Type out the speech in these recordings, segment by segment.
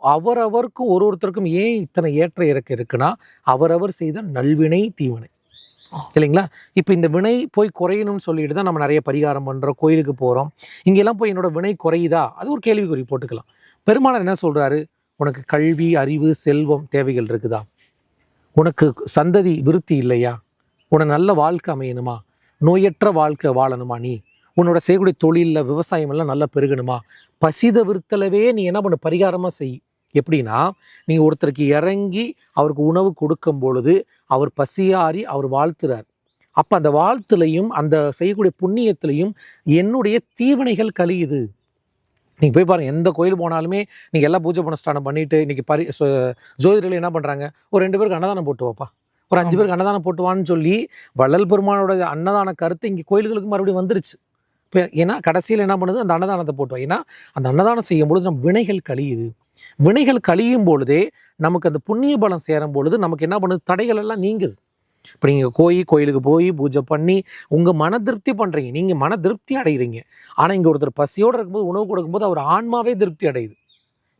அவரவருக்கும் ஒரு ஒருத்தருக்கும் ஏன் இத்தனை ஏற்ற இறக்க இருக்குன்னா அவரவர் செய்த நல்வினை தீவினை. இல்லைங்களா? இப்போ இந்த வினை போய் குறையணும்னு சொல்லிட்டு தான் நம்ம நிறைய பரிகாரம் பண்ணுறோம் கோயிலுக்கு போகிறோம் இங்கெல்லாம் போய் என்னோட வினை குறையுதா? அது ஒரு கேள்விக்குறி போட்டுக்கலாம். பெருமானார் என்ன சொல்கிறாரு உனக்கு கல்வி அறிவு செல்வம் தேவைகள் இருக்குதா? உனக்கு சந்ததி விருத்தி இல்லையா? உனக்கு நல்ல வாழ்க்கை அமையணுமா? நோயற்ற வாழ்க்கை வாழணுமா நீ? உன்னோட செய்யக்கூடிய தொழிலில் விவசாயம் எல்லாம் நல்லா பெருகணுமா? பசித விருத்தலவே நீ என்ன பண்ணு பரிகாரமாக செய். எப்படின்னா நீங்கள் ஒருத்தருக்கு இறங்கி அவருக்கு உணவு கொடுக்கும் பொழுது அவர் பசியாறி அவர் வாழ்த்துறார். அப்போ அந்த வாழ்த்துலையும் அந்த செய்யக்கூடிய புண்ணியத்திலையும் என்னுடைய தீவினைகள் கழியுது. நீங்கள் போய் பாருங்கள் எந்த கோயில் போனாலுமே நீங்கள் எல்லாம் பூஜை புனஸ்தானம் பண்ணிட்டு இன்னைக்கு பரி ஜோதிடர்கள் என்ன பண்ணுறாங்க ஒரு ரெண்டு பேருக்கு அன்னதானம் போட்டு வைப்பா ஒரு அஞ்சு பேருக்கு அன்னதானம் போட்டுவான்னு சொல்லி வள்ளல் பெருமானோட அன்னதான கருத்து இங்கே கோயில்களுக்கு மறுபடியும் வந்துருச்சு. இப்போ ஏன்னா கடைசியில் என்ன பண்ணுது? அந்த அன்னதானத்தை போட்டோம் ஏன்னா அந்த அன்னதானம் செய்யும் பொழுது நம்ம வினைகள் கழியுது. வினைகள் கழியும் பொழுதே நமக்கு அந்த புண்ணிய பலம் சேரும் பொழுது நமக்கு என்ன பண்ணுது? தடைகள் எல்லாம் நீங்குது. இப்போ நீங்கள் கோய் கோயிலுக்கு போய் பூஜை பண்ணி உங்கள் மன திருப்தி பண்ணுறீங்க நீங்கள் மன திருப்தி அடைகிறீங்க ஆனால் இங்கே ஒருத்தர் பசியோடு இருக்கும்போது உணவு கொடுக்கும்போது அவர் ஆன்மாவே திருப்தி அடையுது.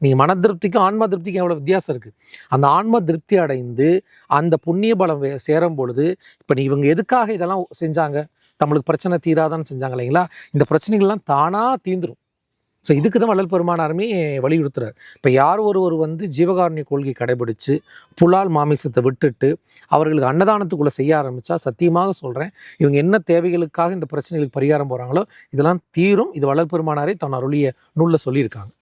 நீங்கள் மன திருப்திக்கும் ஆன்மா திருப்திக்கும் எவ்வளோ வித்தியாசம் இருக்குது அந்த ஆன்மா திருப்தி அடைந்து அந்த புண்ணிய பலம் வே- சேரும் பொழுது இப்போ நீ இவங்க எதுக்காக இதெல்லாம் செஞ்சாங்க? நம்மளுக்கு பிரச்சனை தீராதான்னு செஞ்சாங்க இல்லைங்களா? இந்த பிரச்சனைகள்லாம் தானாக தீந்துரும் ஸோ இதுக்கு தான் வள்ளல் பெருமானாருமே வலியுறுத்துறாரு. இப்போ யார் ஒருவர் வந்து ஜீவகாருண்ய கொள்கை கடைபிடிச்சு புலால் மாமிசத்தை விட்டுட்டு அவர்களுக்கு அன்னதானத்துக்குள்ளே செய்ய ஆரம்பித்தா சத்தியமாக சொல்கிறேன் இவங்க என்ன தேவைகளுக்காக இந்த பிரச்சனைகளுக்கு பரிகாரம் போகிறாங்களோ இதெல்லாம் தீரும். இது வள்ளல் பெருமானாரே தன் அருளிய நூலில் சொல்லியிருக்காங்க.